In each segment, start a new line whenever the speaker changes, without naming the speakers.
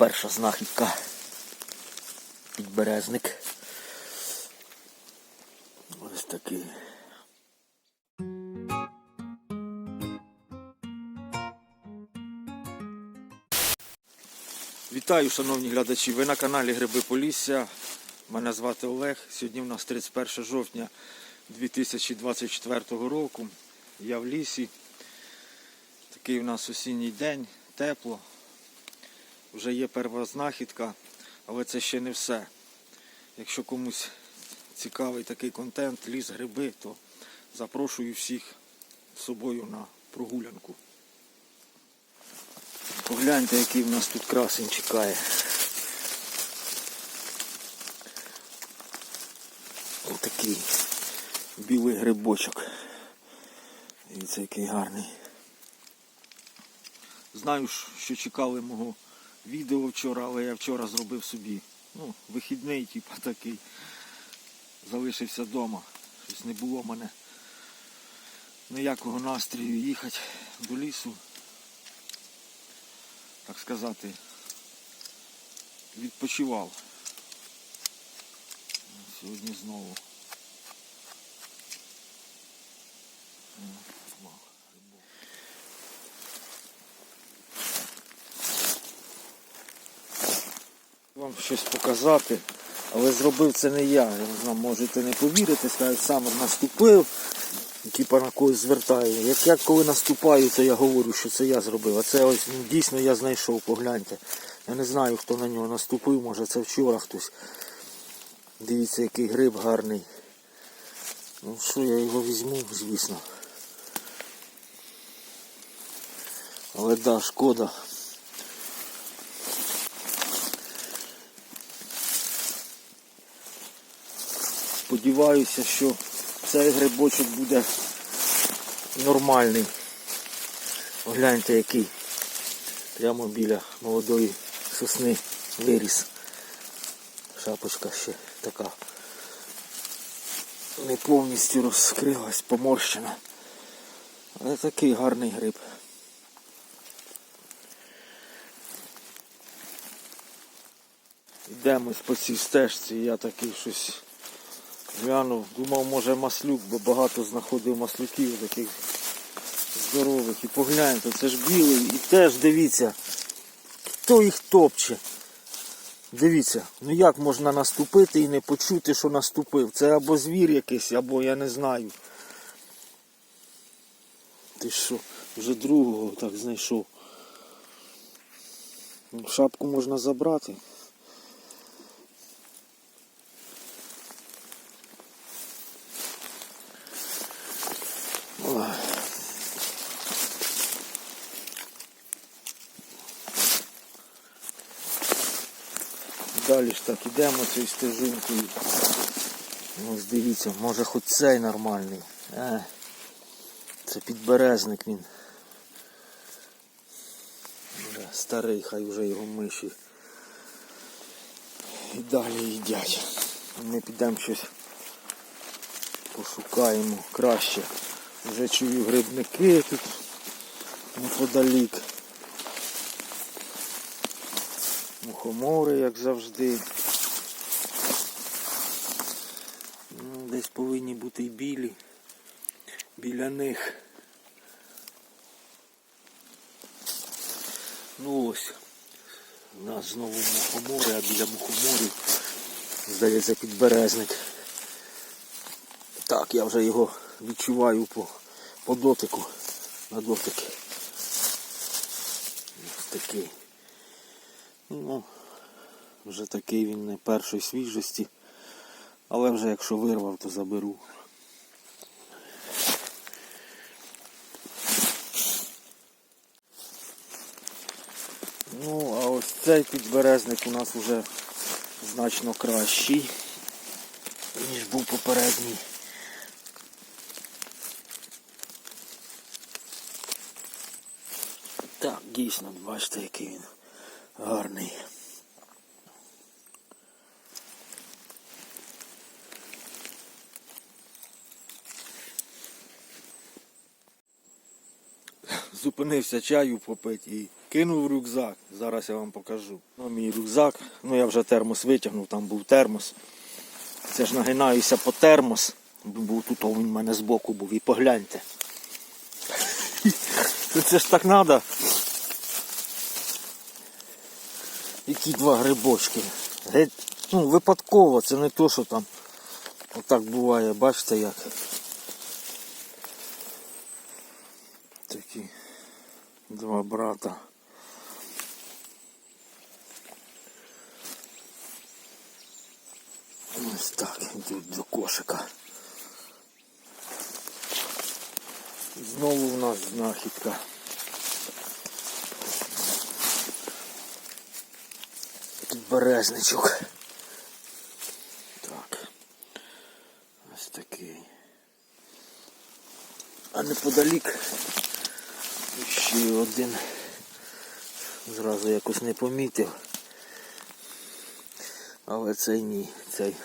перша знахідка. Підберезник. Ось такий. Вітаю, шановні глядачі. Ви на каналі Гриби Полісся. Мене звати Олег. Сьогодні у нас 31 жовтня 2024 року. Я в лісі. Такий у нас осінній день, тепло. Вже є перша знахідка, але це ще не все. Якщо комусь цікавий такий контент, ліс, гриби, то запрошую всіх з собою на прогулянку. Погляньте, який в нас тут красень чекає. Отакий білий грибочок. Дивіться, який гарний. Знаю, що чекали мого відео вчора, але я вчора зробив собі ну, вихідний, типа такий. Залишився вдома. Щось не було в мене ніякого настрою їхати до лісу. Так сказати, відпочивав. Сьогодні знову. Вам щось показати, але зробив це не я. Я не знаю, можете не повірити, скажуть, сам наступив, типа на когось звертаю. Як я коли наступаю, то я говорю, що це я зробив. А це ось ну, дійсно я знайшов, погляньте. Я не знаю, хто на нього наступив, може це вчора хтось. Дивіться, який гриб гарний. Ну що, я його візьму, звісно. Але да, шкода. Сподіваюся, що цей грибочок буде нормальний. Гляньте який. Прямо біля молодої сосни виріс. Шапочка ще така не повністю розкрилась, поморщена. Але такий гарний гриб. Йдемо по цій стежці, я такий щось глянув, думав може маслюк, бо багато знаходив маслюків таких здорових. І погляньте, це ж білий. І теж дивіться, хто їх топче. Дивіться, ну як можна наступити і не почути, що наступив. Це або звір якийсь, або я не знаю. Ти що, вже другого так знайшов. Ну, Шапку можна забрати. Ой. Далі ж так ідемо цією стежинкою. Ось дивіться, може хоч цей нормальний. Е, це підберезник він. Вже старий, хай вже його миші. І далі їдять. Ми підемо щось пошукаємо краще. Вже чую грибники тут неподалік. Мухомори, як завжди. Ну, Десь повинні бути й білі. Біля них. Ну ось. У нас знову мухомори, а біля мухоморів, здається, підберезник. Так, я вже його відчуваю по, по дотику. На дотик. Ось такий. Ну, вже такий він не першої свіжості. Але вже якщо вирвав, то заберу. Ну, а ось цей підберезник у нас вже значно кращий, ніж був попередній. Так, дійсно, бачите, який він гарний. Зупинився чаю попити і Кинув рюкзак. Зараз я вам покажу. Ну, мій рюкзак. Ну я вже термос витягнув, там був термос. Це ж нагинаюся по термос. Був тут, він в мене збоку був. І погляньте. Це ж так треба. Які два грибочки. Геть, ну, випадково, це не то, що там отак буває, бачите як. Такі два брата. Ось так, йдуть до кошика. Знову в нас знахідка. Підберезничок. Так. Ось такий. А неподалік ще один. Зразу якось не помітив. Але цей ні, цей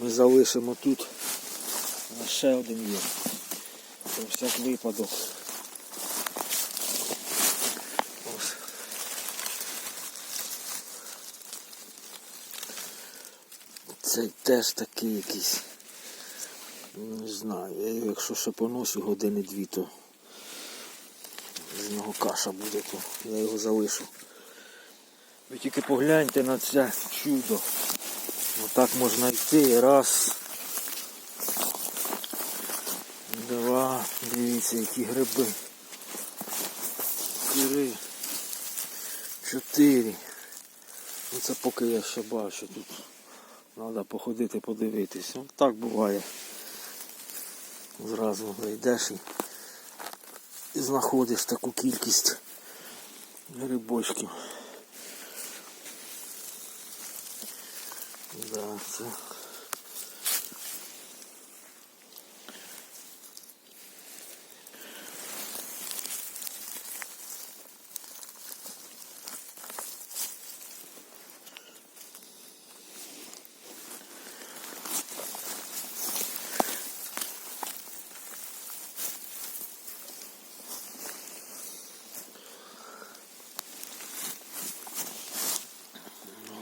ми залишимо тут. А ще один є. Про всяк випадок. Цей теж такий якийсь. Не знаю, я його, якщо ще поносю години дві, то з нього каша буде, то я його залишу. Ви тільки погляньте на це чудо. Отак можна йти. Раз. Два. Дивіться, які гриби. Три. Чотири. Ну це поки я ще бачу тут. Треба походити, подивитись. Ось так буває. Зразу йдеш і знаходиш таку кількість грибочків. Да, це.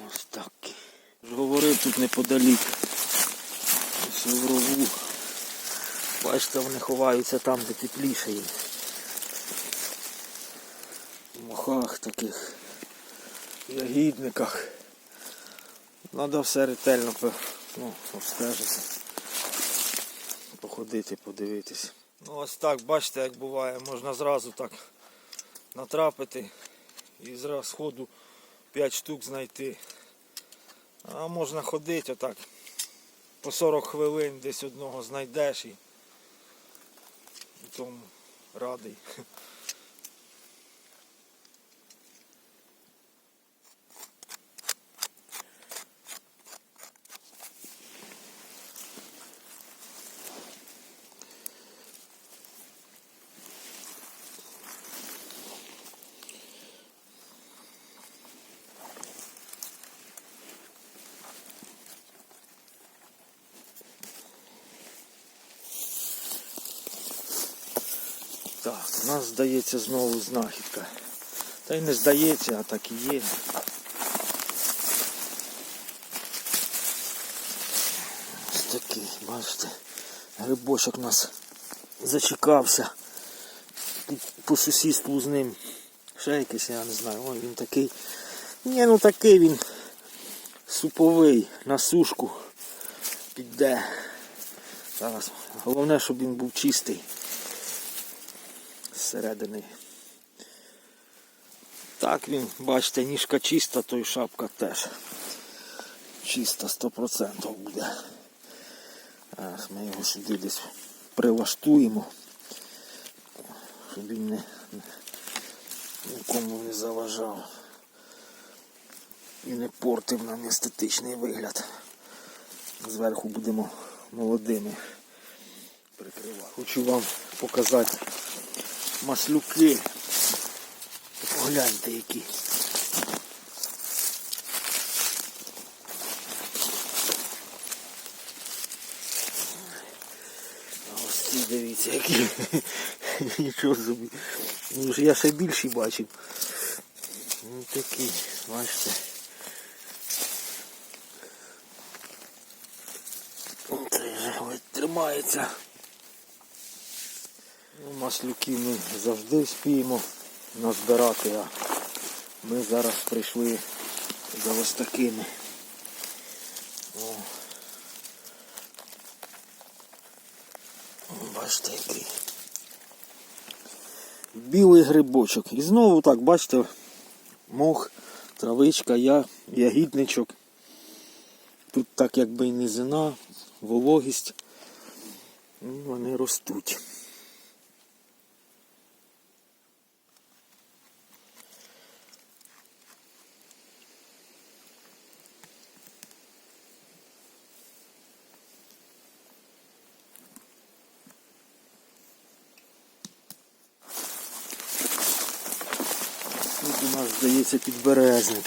Ось так. Ж Говорив тут неподалік. Ось в рову. Бачите, вони ховаються там, де тепліше їм. В мохах таких, ягідниках. Треба все ретельно ну, обстежити. Походити, подивитись. Ну ось так, бачите, як буває, можна зразу так натрапити і зразу сходу 5 штук знайти. А можна ходити отак. По 40 хвилин десь одного знайдеш і, тому радий. Так, у нас здається знову знахідка. Та й не здається, а так і є. Ось такий, бачите, грибочок у нас зачекався. По сусідству з ним ще якийсь, я не знаю, ой, він такий. Ні, ну такий він суповий на сушку піде. Зараз. Головне, щоб він був чистий зсередини. Так він, бачите, ніжка чиста, то й шапка теж. Чиста 100% буде. Зараз ми його сюди десь прилаштуємо, щоб він не, нікому не заважав і не портив нам естетичний вигляд. Зверху будемо молодими прикривати. Хочу вам показати маслюки. Погляньте які. Ось ці дивіться, які. Нічого собі. Ну я ще більші бачив. Ну такий, бачите. Цей же ледь тримається. Ну, маслюки ми завжди спіємо назбирати, а ми зараз прийшли за ось такими. О. Бачите який. Білий грибочок. І знову так, бачите, мох, травичка, я, ягідничок. Тут так якби і низина, вологість. Ну, Вони ростуть. Тут у нас здається підберезник.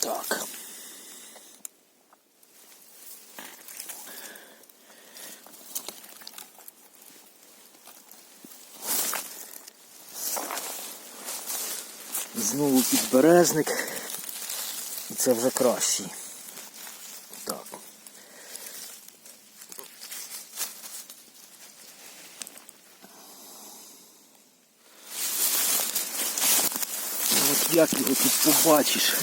Так. Знову підберезник. І це вже кращий. Так. Ну, От як його тут побачиш?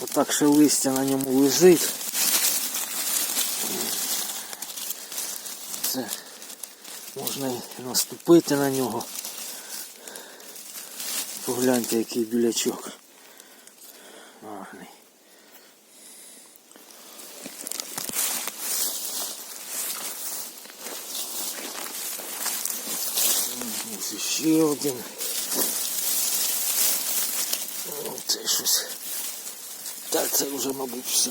Отак ще листя на ньому лежить. Це можна і наступити на нього. Погляньте, який білячок. Гарний. Ось ще один. О, Це щось. Та це вже, мабуть, все.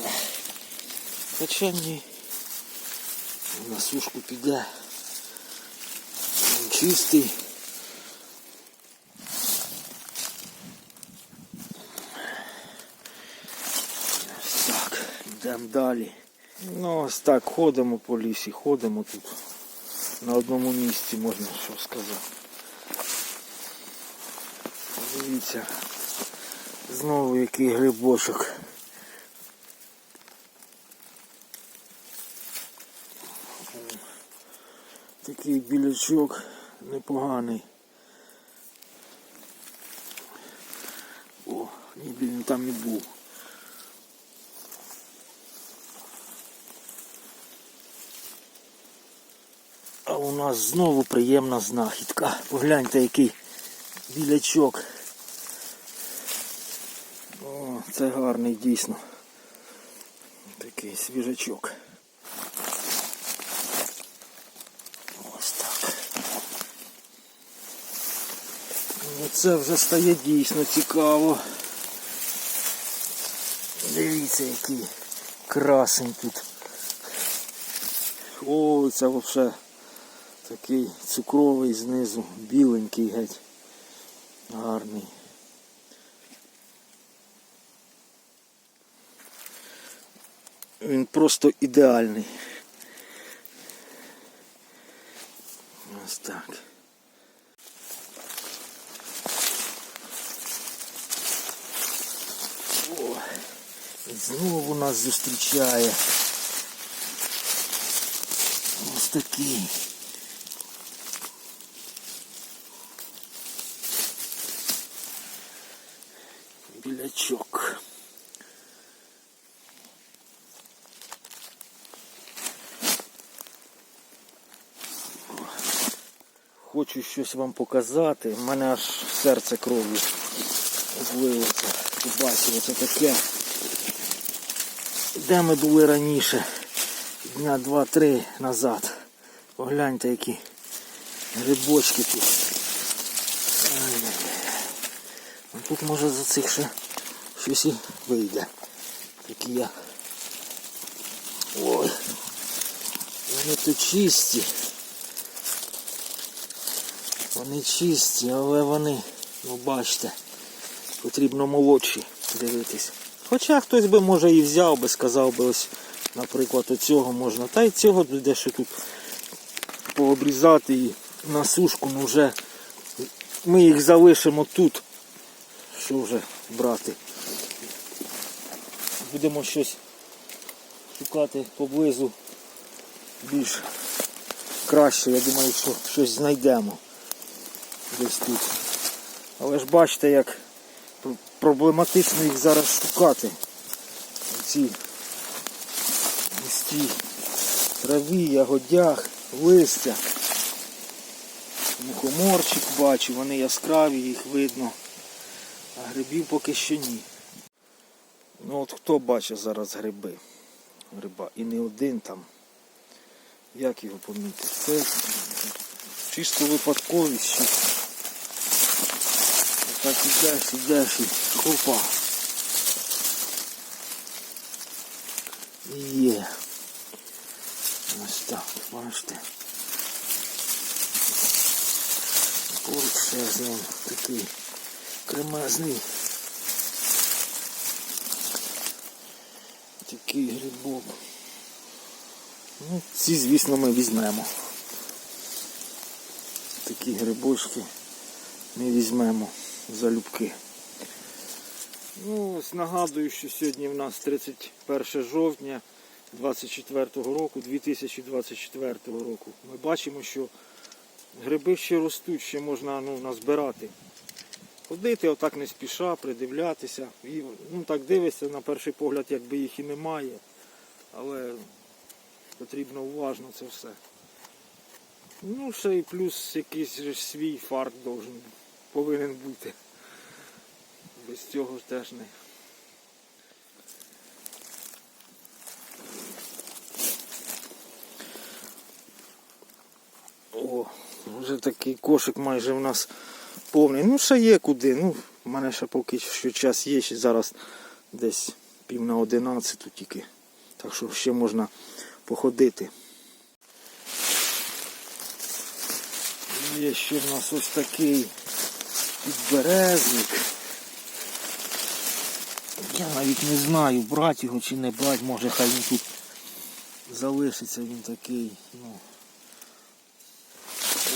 Хоча ні. На сушку піде. Він чистий. Так, йдемо далі. Ну ось так, ходимо по лісі, ходимо тут. На одному місці можна що сказати. Дивіться. Знову який грибочок. Такий білячок непоганий. О, ніби він там і був. А у нас знову приємна знахідка. Погляньте, який білячок. Це гарний дійсно. Такий свіжачок. Ось так. Ну, це вже стає дійсно цікаво. Дивіться, який красень тут. О, це взагалі такий цукровий знизу, біленький геть. Гарний. Він просто ідеальний. Ось так. О, і знову нас зустрічає. Ось такий. Білячок. Хочу щось вам показати. У мене аж серце кров'ю злилося. Побачив, це таке. Де ми були раніше? Дня два-три назад. Погляньте, які грибочки тут. Тут може за цих ще щось і вийде. Такі я. Ой. Вони тут чисті. Вони чисті, але вони, ну бачите, потрібно молодші дивитись. Хоча хтось би може і взяв би, сказав би ось, наприклад, оцього можна. Та й цього буде ще тут пообрізати і на сушку ну вже ми їх залишимо тут. Що вже брати? Будемо щось шукати поблизу більш краще. Я думаю, що щось знайдемо десь тут. Але ж бачите, як проблематично їх зараз шукати. Ці густі траві, ягодях, листя. Мухоморчик бачу, вони яскраві, їх видно. А грибів поки що ні. Ну от хто бачить зараз гриби? Гриба. І не один там. Як його помітити? Це чисто випадковість. Так ідеш, ідеш і хопа. Є. Ось так, бачите. Поруч ще ним такий кремезний. Такий грибок. Ну, ці, звісно, ми візьмемо. Такі грибочки ми візьмемо залюбки. Ну, ось нагадую, що сьогодні в нас 31 жовтня 24 року, 2024 року. Ми бачимо, що гриби ще ростуть, ще можна ну, назбирати. Ходити отак не спіша, придивлятися. І, ну так дивишся, на перший погляд, якби їх і немає. Але потрібно уважно це все. Ну, ще й плюс якийсь свій фарт должен, повинен бути. Без цього ж теж не. О, вже такий кошик майже в нас повний. Ну, ще є куди. Ну, в мене ще поки що час є, ще зараз десь пів на одинадцяту тільки. Так що ще можна походити. Є ще в нас ось такий підберезник. Я навіть не знаю, брати його чи не брати, може хай він тут залишиться, він такий, ну.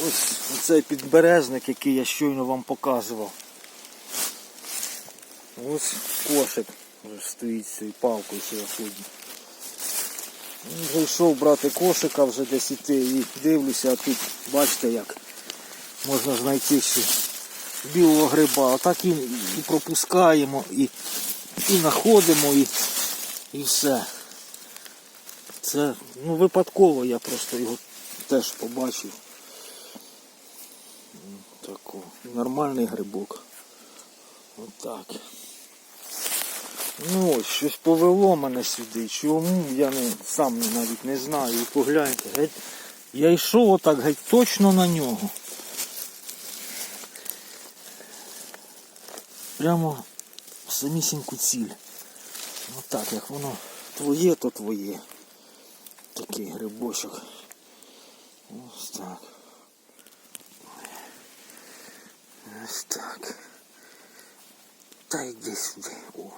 Ось оцей підберезник, який я щойно вам показував. Ось кошик вже стоїть з цією палкою, ходю. Зайшов брати кошика вже десь іти і дивлюся, а тут бачите як можна знайти ще білого гриба. Отак і, і пропускаємо, і, і знаходимо, і, і все. Це ну, випадково я просто його теж побачив. Тако. Нормальний грибок. Отак. Ну ось, щось повело мене сюди. Чому я не, сам навіть не знаю. І погляньте, геть, я йшов отак геть точно на нього. Прямо в самісіньку ціль. Отак, як воно твоє, то твоє. Такий грибочок. Ось так. Ось так. Та йди сюди. О.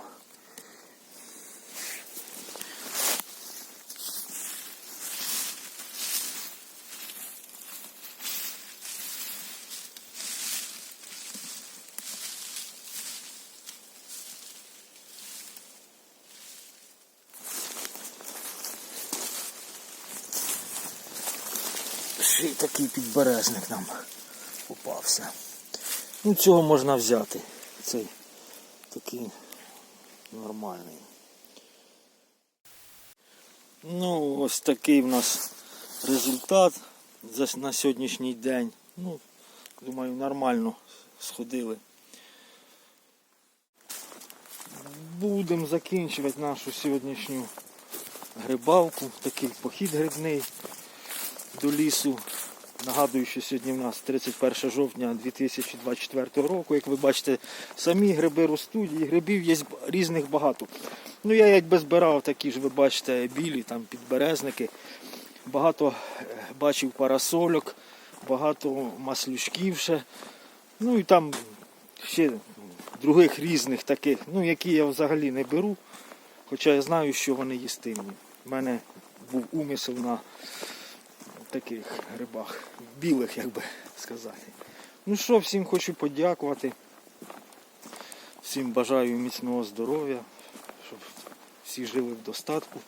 Ще такий підберезник нам попався. Ну цього можна взяти. Цей такий нормальний. Ну, ось такий в нас результат на сьогоднішній день. Ну, думаю, нормально сходили. Будемо закінчувати нашу сьогоднішню грибалку, такий похід грибний до лісу. Нагадую, що сьогодні в нас 31 жовтня 2024 року. Як ви бачите, самі гриби ростуть і грибів є різних багато. Ну я якби збирав такі ж, ви бачите, білі там підберезники. Багато е, бачив парасольок, багато маслючків ще. Ну і там ще других різних таких, ну які я взагалі не беру. Хоча я знаю, що вони їстивні. У мене був умисел на таких грибах, білих, як би сказати. Ну що, всім хочу подякувати. Всім бажаю міцного здоров'я, щоб всі жили в достатку.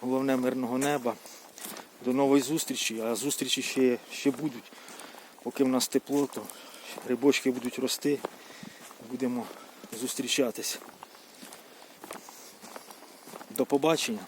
Головне мирного неба. До нової зустрічі, а зустрічі ще, ще будуть. Поки в нас тепло, то грибочки будуть рости. Будемо зустрічатися. До побачення.